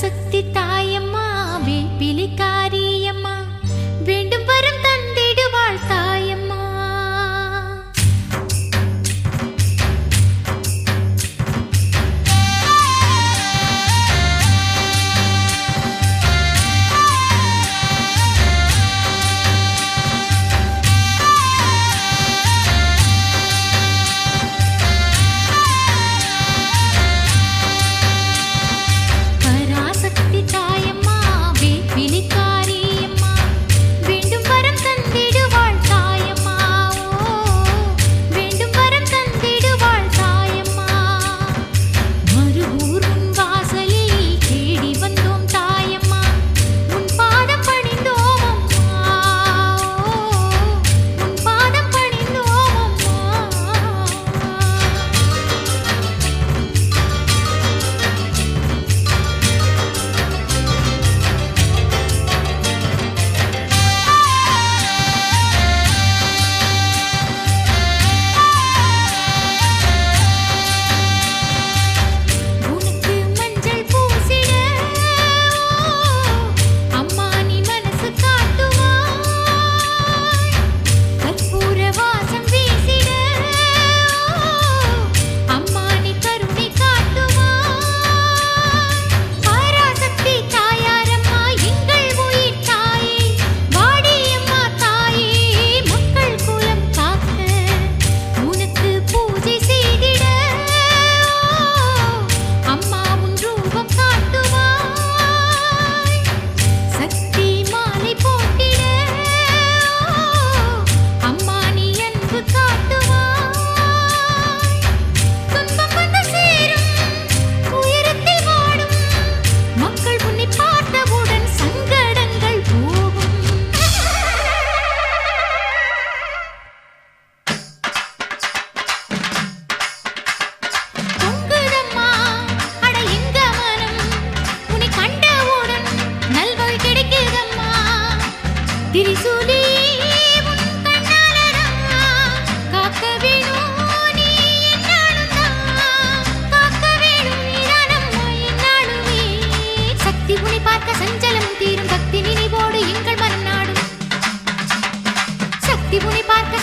பராசக்தி தாய். பக்தி புனி பார்க்க